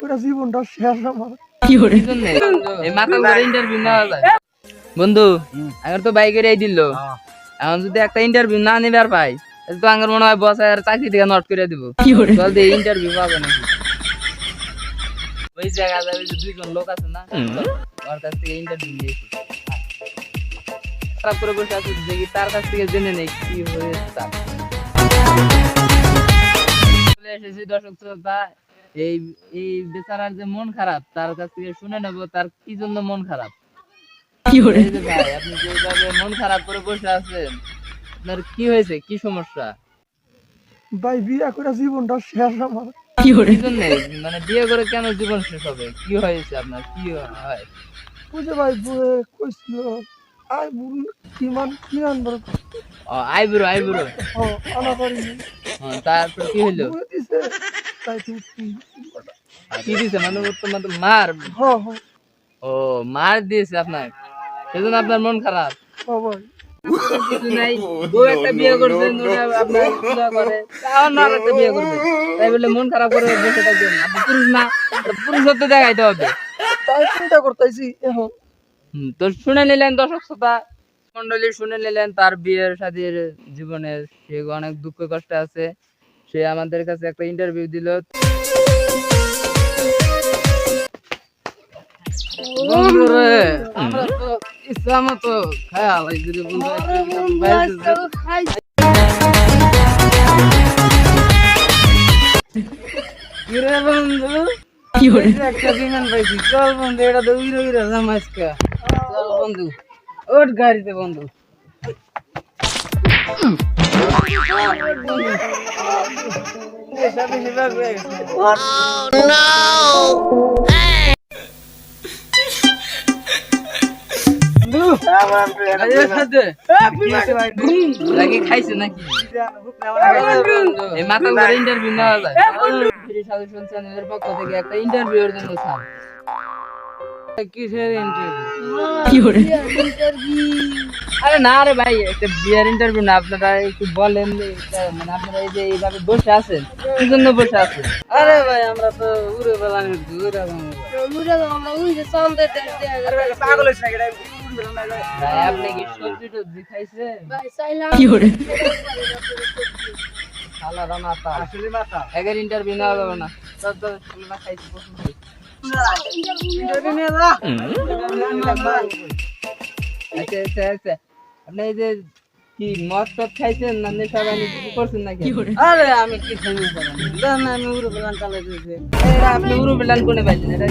পুরো জীবনটা শেষ আমার। এই জন্যে এই মাথা করে ইন্টারভিউ নেওয়া যায়। বন্ধু আমার তো বাইকের এই দিল। এখন যদি একটা ইন্টারভিউ না নিবে আর পাই তো আমার মনে হয় বস আর চাকরি থেকে নট করে দিব। চল দিয়ে ইন্টারভিউ পাবে নাকি? ওই জায়গা ওই যে দুইজন লোক আছে না? ওর কাছ থেকে ইন্টারভিউ নিয়েছি খারাপ করে বসে আছে দেখি তার কাছ থেকে জেনে নেই কি হয়েছে। তার চলে এসেছি দর্শক শ্রোতা এই এই বেচারার যে মন খারাপ তার কাছ থেকে শুনে নেব তার কি জন্য মন খারাপ। ভাই আপনি যে মন খারাপ করে বসে আছেন আপনার কি হয়েছে? কি সমস্যা? ভাই বিয়া করে জীবনটা শেষ আমার। কি জন্য? মানে বিয়ে করে কেন জীবন শেষ হবে? কি হয়েছে আপনার? কি হয়? বুঝে ভাই বুয়ে কইছিল আই বুন কিমান কিমান বড় ও আইবুড়ো আইবুড়ো ও আনা পারিনি। হ্যাঁ, তারপর কি হইল? দিছে তাই তুই কি দিছে? মানে মানে মার। হ হ। ও মার দিয়েছে আপনার সেজন্য আপনার মন খারাপ। ভাই মন খারাপ করে পুরুষ না পুরুষত্ব দেখাইতে হবে। তাই চিন্তা করতেছি এখন। তো শুনে নিলেন দর্শক শ্রোতা। মন্ডলী শুনে নিলেন তার বিয়ের সাথীর জীবনে সে অনেক দুঃখ কষ্ট আছে। সে আমাদের কাছে একটা ইন্টারভিউ দিল। আমরা তো বন্ধু? একটা বিমান পাইছি। চল বন্ধু এটা তো উইরো উইরো জামাইসকা চল বন্ধু ওঠ গাড়িতে বন্ধু। লাগে খাইছে নাকি? করে ইন্টারভিউ নেওয়া যায়। চ্যানেলের পক্ষ থেকে একটা জন্য স্যার কিসের ইন্টারভিউ আরে না রে ভাই একটা বিয়ার ইন্টারভিউ না আপনারা একটু বলেন মানে আপনারা এই যে এইভাবে বসে আছেন কি জন্য বসে আছেন? আরে ভাই আমরা তো উড়ে বেলাম উড়ে ভাই আপনি কি সবজি টবজি খাইছেন খালা রানা আসলে মাথা এগের ইন্টারভিউ নেওয়া যাবে না। সব তো খালা খাইছি পছন্দ আচ্ছা আচ্ছা আচ্ছা আপনি এই যে কি মদ টদ খাইছেন না নেশা বানি কিছু করছেন নাকি আরে আমি কি খাইনি জান আমি উড়ো বেলান চালাই দিয়েছি এটা আপনি উড়ো বেলান কোনে পাইছেন এটা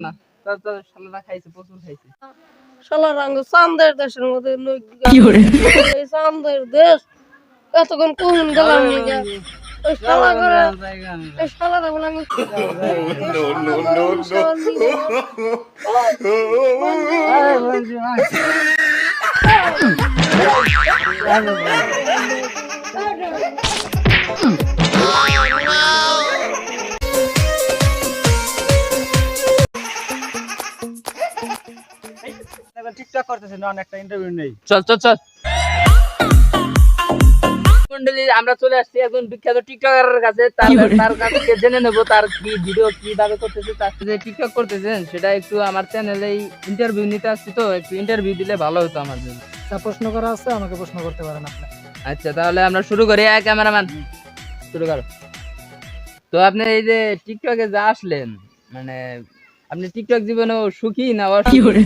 না সব তো শালা খাইছে প্রচুর খাইছে শালা রাঙ্গ চান্দের দেশের মধ্যে এই চান্দের দেশ। এতক্ষণ কোন গেলাম টিকটক করতেছে না একটা ইন্টারভিউ নেই। চল চল চল। মন্ডলী আমরা চলে আসছি একজন বিখ্যাত টিকটকারের কাছে। তার তার কাছ জেনে নেব তার কি ভিডিও কীভাবে করতেছে তার যে টিকটক করতেছেন সেটা একটু আমার চ্যানেলে ইন্টারভিউ নিতে আসছি তো একটু ইন্টারভিউ দিলে ভালো হতো আমার জন্য। তা প্রশ্ন করা আছে আমাকে প্রশ্ন করতে পারেন আপনি। আচ্ছা তাহলে আমরা শুরু করি। এক ক্যামেরাম্যান শুরু করো। তো আপনি এই যে টিকটকে যা আসলেন মানে আপনি টিকটক জীবনে সুখী না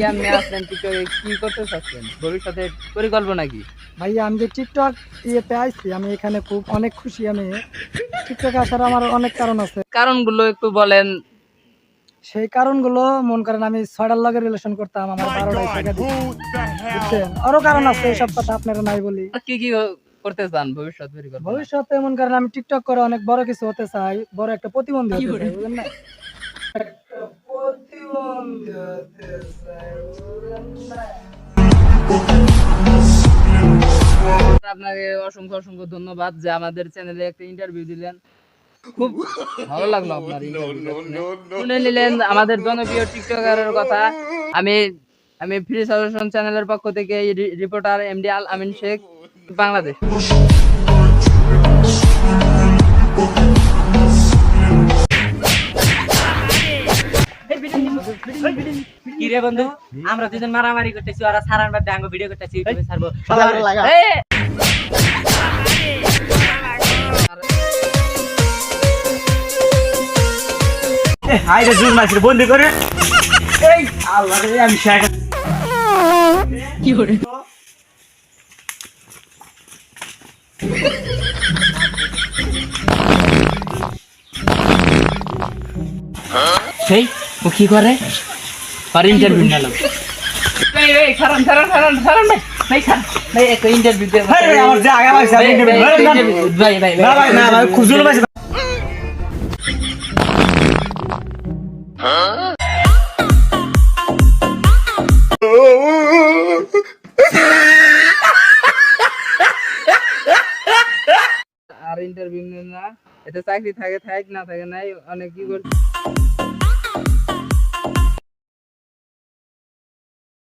কেমনে আসলেন টিকটকে কি করতে চাচ্ছেন? ভবিষ্যতে পরিকল্পনা কি? ভাইয়া আমি যে টিকটক ইয়েতে আইছি আমি এখানে খুব অনেক খুশি আমি। টিকটকে আসার আমার অনেক কারণ আছে। কারণগুলো একটু বলেন। সেই কারণগুলো মন করেন আমি ছয়টার লগে রিলেশন করতাম আমার বারোটায় টাকা দিত বুঝছেন? আরও কারণ আছে এইসব কথা আপনারা নাই বলি। কি কি করতে চান ভবিষ্যৎ পরিকল্পনা? ভবিষ্যতে মন করেন আমি টিকটক করে অনেক বড় কিছু হতে চাই বড় একটা প্রতিবন্ধী হতে চাই বুঝলেন না একটা প্রতিবন্ধী হতে চাই, বুঝলেন না? আপনাকে অসংখ্য অসংখ্য ধন্যবাদ যে আমাদের চ্যানেলে একটা ইন্টারভিউ দিলেন খুব ভালো লাগল আপনার শুনে। নিলেন আমাদের জনপ্রিয় টিকটকারের কথা আমি আমি ফ্রি সাজেশন চ্যানেলের পক্ষ থেকে রিপোর্টার এমডি আল আমিন শেখ বাংলাদেশ কি রে বন্ধু আমরা দুজন মারামারি করতেছি ওরা সারান বাদ আঙ্গ ভিডিও করতেছি ইউটিউবে ছাড়বো! হাই রে জুর মাছ বন্দি করে। এই আল্লাহ রে আমি শেখ। সেই ও কি করে? আর ইন্টারভিউ নিলাম। আরে ইন্টারভিউ না। এতে চাকরি থাকে থাক না থাকে নাই অনেক কি করছে?